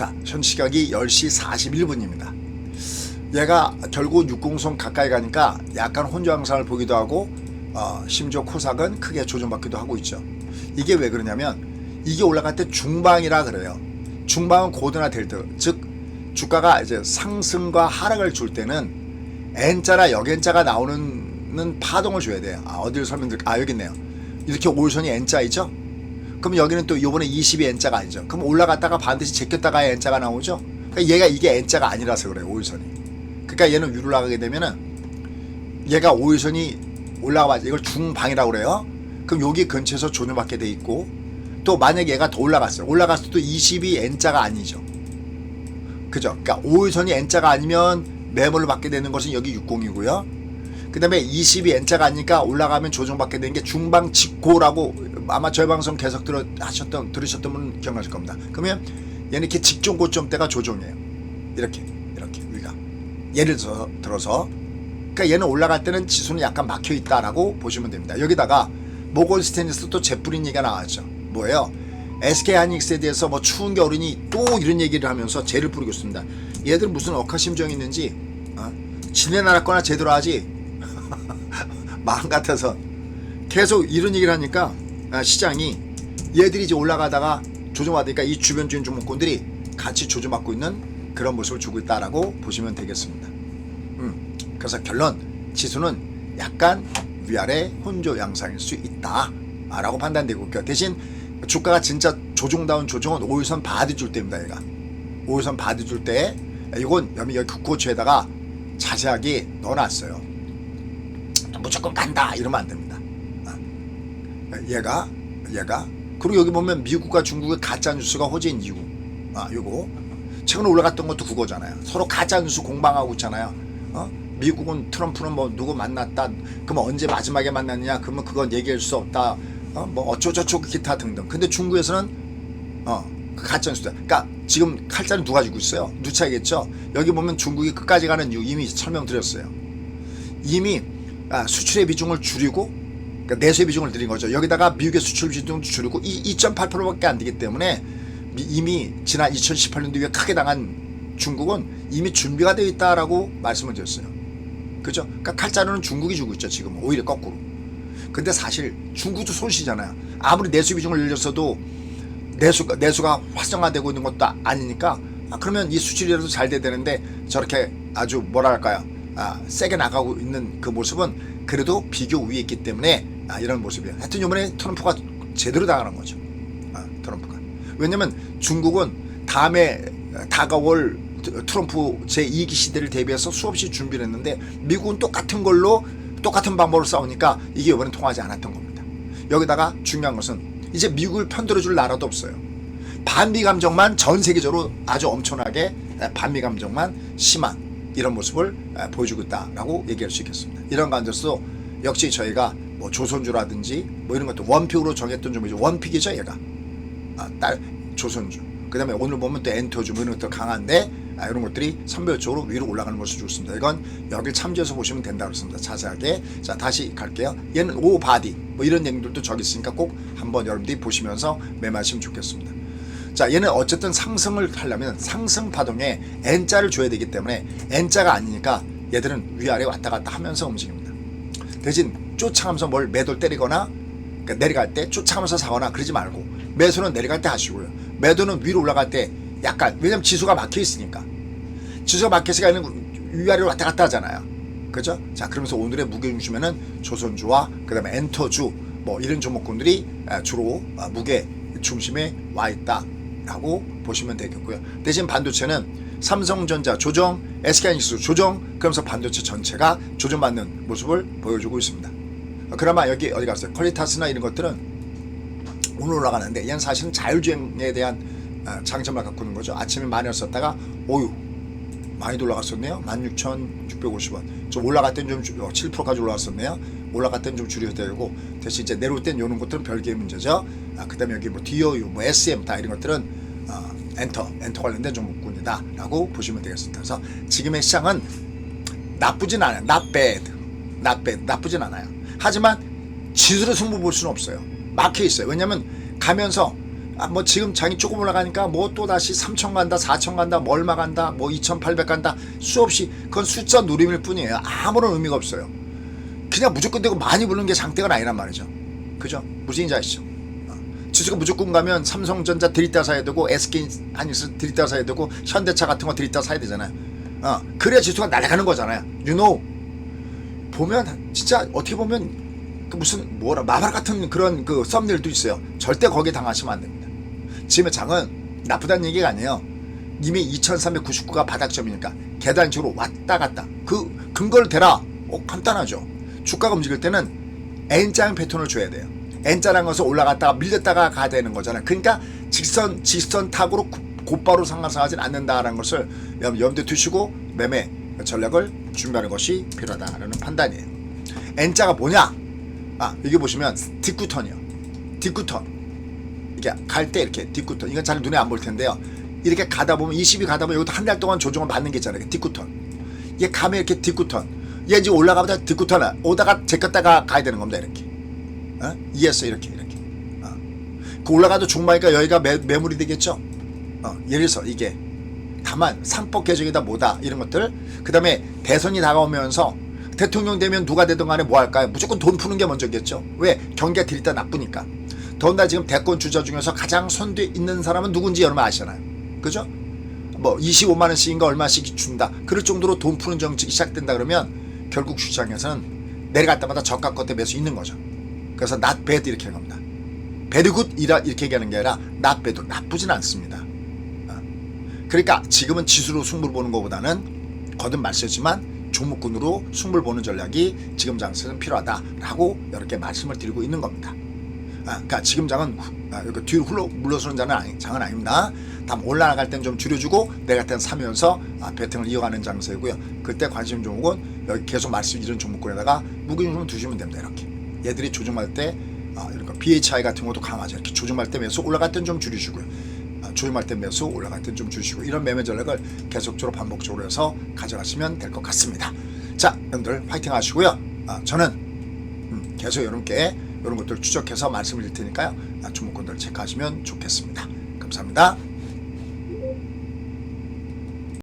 자, 현 시각이 10시 41분입니다. 얘가 결국 육공선 가까이 가니까 약간 혼조항상을 보기도 하고 어, 심지어 코삭은 크게 조정받기도 하고 있죠. 이게 왜 그러냐면 이게 올라갈 때 중방이라 그래요. 중방은 고드나 델트, 즉 주가가 이제 상승과 하락을 줄 때는 N자나 역N자가 나오는 파동을 줘야 돼요. 아, 어디를 설명드릴 아 여기 있네요. 이렇게 올선이 N자이죠? 그럼 여기는 또 요번에 20이 N자가 아니죠. 그럼 올라갔다가 반드시 제꼈다가 N자가 나오죠. 그러니까 얘가 이게 N자가 아니라서 그래요. 오일선이. 그러니까 얘는 위로 나가게 되면은 얘가 오일선이 올라가 이걸 중방이라고 그래요. 그럼 여기 근처에서 조정받게 돼 있고 또 만약에 얘가 더 올라갔어요. 올라갔을 때 20이 N자가 아니죠. 그죠? 그러니까 오일선이 N자가 아니면 매물을 받게 되는 것은 여기 60이고요. 그 다음에 20이 N자가 아니니까 올라가면 조정받게 되는 게 중방 직고라고 아마 저희 방송 계속 들어, 하셨던, 들으셨던 분 기억나실 겁니다. 그러면 얘는 이렇게 직전 고점 대가 조정이에요. 이렇게, 이렇게, 위가. 예를 들어서, 들어서 그러니까 얘는 올라갈 때는 지수는 약간 막혀 있다라고 보시면 됩니다. 여기다가 모건 스테인리스 또 재뿌린 얘기가 나왔죠. 뭐예요? SK 하이닉스에 대해서 뭐 추운 겨울이니 또 이런 얘기를 하면서 죄를 뿌리고 있습니다. 얘들 무슨 억하심정이 있는지 어? 지네 나라 거나 제대로 하지 마음 같아서 계속 이런 얘기를 하니까 아, 시장이 얘들이 이제 올라가다가 조정받으니까 이 주변 주인 종목군들이 같이 조정받고 있는 그런 모습을 주고 있다라고 보시면 되겠습니다. 음, 그래서 결론 지수는 약간 위아래 혼조 양상일 수 있다라고 판단되고 있고요. 대신 주가가 진짜 조종다운 조정은 5일선 받아줄 때입니다. 얘가 5일선 받아줄 때 이건 여기 국고추에다가 자세하게 넣어놨어요. 무조건 간다 이러면 안 됩니다. 아, 얘가 얘가 그리고 여기 보면 미국과 중국의 가짜 뉴스가 호재인 이유. 아 요거 최근에 올라갔던 것도 그거잖아요. 서로 가짜 뉴스 공방하고 있잖아요. 어? 미국은 트럼프는 뭐 누구 만났다. 그러면 언제 마지막에 만났냐? 그러면 그건 얘기할 수 없다. 어? 뭐 어쩌고저쩌고 기타 등등. 근데 중국에서는 어, 그 가짜 뉴스다. 그러니까 지금 칼자는 누가 쥐고 있어요? 누차이겠죠. 여기 보면 중국이 끝까지 가는 이유 이미 설명드렸어요. 이미 아, 수출의 비중을 줄이고 그러니까 내수의 비중을 늘린 거죠. 여기다가 미국의 수출 비중도 줄이고 이 2.8%밖에 안 되기 때문에 미- 이미 지난 2018년도 에 크게 당한 중국은 이미 준비가 되어 있다라고 말씀을 드렸어요. 그죠? 그러니까 칼자루는 중국이 주고 있죠. 지금 오히려 거꾸로. 근데 사실 중국도 손실이잖아요. 아무리 내수 비중을 늘렸어도 내수가 내수가 활성화되고 있는 것도 아니니까 아, 그러면 이 수출이라도 잘 돼야 되는데 저렇게 아주 뭐랄까요? 아, 세게 나가고 있는 그 모습은 그래도 비교 위에 있기 때문에 아, 이런 모습이에요. 하여튼 이번에 트럼프가 제대로 당하는 거죠. 아, 트럼프가. 왜냐면 중국은 다음에 다가올 트- 트럼프 제2기 시대를 대비해서 수없이 준비를 했는데 미국은 똑같은 걸로 똑같은 방법으로 싸우니까 이게 이번엔 통하지 않았던 겁니다. 여기다가 중요한 것은 이제 미국을 편들어줄 나라도 없어요. 반미 감정만 전 세계적으로 아주 엄청나게 반미 감정만 심한 이런 모습을 보여주고 있다라고 얘기할 수 있겠습니다. 이런 가운데서 역시 저희가 뭐 조선주라든지 뭐 이런 것도 원픽으로 정했던 종목이죠. 원픽이죠, 얘가. 아, 딸 조선주. 그다음에 오늘 보면 또 엔터주 뭐 이런 것들 강한데 아, 이런 것들이 선별적으로 위로 올라가는 것을 좋습니다. 이건 여기 참조해서 보시면 된다 그렇습니다. 자세하게 자 다시 갈게요. 얘는 오 바디 뭐 이런 내용들도 저기 있으니까 꼭 한번 여러분들이 보시면서 매마시면 좋겠습니다. 자 얘는 어쨌든 상승을 하려면 상승 파동에 N자를 줘야 되기 때문에 N자가 아니니까 얘들은 위아래 왔다 갔다 하면서 움직입니다. 대신 쫓아가면서 뭘 매도를 때리거나 그러니까 내려갈 때 쫓아가면서 사거나 그러지 말고 매수는 내려갈 때 하시고요. 매도는 위로 올라갈 때 약간 왜냐면 지수가 막혀 있으니까 지수가 막혀 있으니까 위아래로 왔다 갔다 하잖아요. 그죠? 자 그러면서 오늘의 무게 중심에는 조선주와 그다음에 엔터주 뭐 이런 종목군들이 아, 주로 아, 무게 중심에 와 있다라고 보시면 되겠고요. 대신 반도체는 삼성전자 조정, SK하이닉스 조정, 그러면서 반도체 전체가 조정받는 모습을 보여주고 있습니다. 어, 그나마 여기 어디 갔어요? 퀄리타스나 이런 것들은 오늘 올라가는데 얘는 사실은 자율주행에 대한 아, 장점을 갖고 있는 거죠. 아침에 많이 왔었다가 오유 많이 올라갔었네요. 16,650원. 좀 올라갈 땐좀 7%까지 올라갔었네요. 올라갈 땐 좀 줄여야 되고 대신 이제 내려올 땐 요런 것들은 별개의 문제죠. 아, 그다음에 여기 뭐 DOU, 뭐 SM 다 이런 것들은 어, 엔터, 엔터 관련된 종목군이다라고 보시면 되겠습니다. 그래서 지금의 시장은 나쁘진 않아요. not bad. not bad. 나쁘진 않아요. 하지만 지수를 승부 볼 수는 없어요. 막혀 있어요. 왜냐면 가면서 아, 뭐 지금 장이 조금 올라가니까 뭐 또 다시 3천 간다, 4천 간다, 뭐 얼마 간다, 뭐 2,800 간다 수없이 그건 숫자 누림일 뿐이에요. 아무런 의미가 없어요. 그냥 무조건 되고 많이 부르는 게 장대가 아니란 말이죠. 그죠? 무슨 인지 아시죠? 어. 지수가 무조건 가면 삼성전자 들이다 사야 되고 SK 하니스 들이다 사야 되고 현대차 같은 거 들이다 사야 되잖아요. 어, 그래야 지수가 날아가는 거잖아요. You know. 보면 진짜 어떻게 보면 그 무슨 뭐라 마발 같은 그런 그 썸네일도 있어요. 절대 거기에 당하시면 안 됩니다. 지금의 장은 나쁘다는 얘기가 아니에요. 이미 2399가 바닥점이니까 계단식으로 왔다 갔다 그 근거를 대라. 어, 간단하죠. 주가가 움직일 때는 N자형 패턴을 줘야 돼요. N자라는 것은 올라갔다가 밀렸다가 가야 되는 거잖아요. 그러니까 직선 직선 고- 곧바로 상승하진 않는다라는 것을 염- 염두에 두시고 매매 전략을 준비하는 것이 필요하다라는 판단이에요. N자가 뭐냐? 아 여기 보시면 뒷구턴이요. 뒷구턴. 이게 갈 때 이렇게 뒷구턴. 이건 잘 눈에 안 보일 텐데요. 이렇게 가다 보면 20이 가다 보면 이것도 한 달 동안 조정을 받는 게 있잖아요. 뒷구턴. 이게 가면 이렇게 뒷구턴. 얘 이제 올라가보다 뒷구턴을 오다가 제꼈다가 가야 되는 겁니다. 이렇게. 어? 이해했어 이렇게 이렇게. 어. 그 올라가도 종마니까 여기가 매, 매물이 되겠죠. 어, 예를 들어서 이게 다만 상법 개정이다 뭐다 이런 것들. 그 다음에 대선이 다가오면서 대통령 되면 누가 되든 간에 뭐 할까요? 무조건 돈 푸는 게 먼저겠죠. 왜? 경기가 들이다 나쁘니까. 더군다나 지금 대권 주자 중에서 가장 선두에 있는 사람은 누군지 여러분 아시잖아요. 그죠? 뭐 25만 원씩인가 얼마씩 준다. 그럴 정도로 돈 푸는 정책이 시작된다 그러면 결국 시장에서는 내려갈 때마다 저가 겉에 매수 있는 거죠. 그래서 not bad 이렇게 하는 겁니다. Very good 이라 이렇게 얘기하는 게 아니라 not 나쁘진 않습니다 그러니까 지금은 지수로 승부를 보는 것보다는 거듭 말씀했지만 종목군으로 승부를 보는 전략이 지금 장세는 필요하다라고 이렇게 말씀을 드리고 있는 겁니다. 아, 그러니까 지금 장은 후- 아, 이렇게 뒤로 흘러 물러서는 장은, 아니, 장은 아닙니다. 다음 올라갈 땐 좀 줄여주고 내가 때는 사면서 아, 배팅을 이어가는 장세고요. 그때 관심 종목은 여기 계속 말씀 이런 종목군에다가 무게중심을 두시면 됩니다. 이렇게 얘들이 조정할 때 아, 이런 거 BHI 같은 것도 강하죠. 이렇게 조정할 때 매수 올라갈 땐 좀 줄이시고요. 아, 조임할 때 매수 올라갈 땐좀 주시고 이런 매매 전략을 계속적으로 반복적으로 해서 가져가시면 될 것 같습니다. 자, 여러분들 파이팅 하시고요. 아, 저는 음, 계속 여러분께 이런 것들 추적해서 말씀을 드릴 테니까요. 아, 주목권들 체크하시면 좋겠습니다. 감사합니다.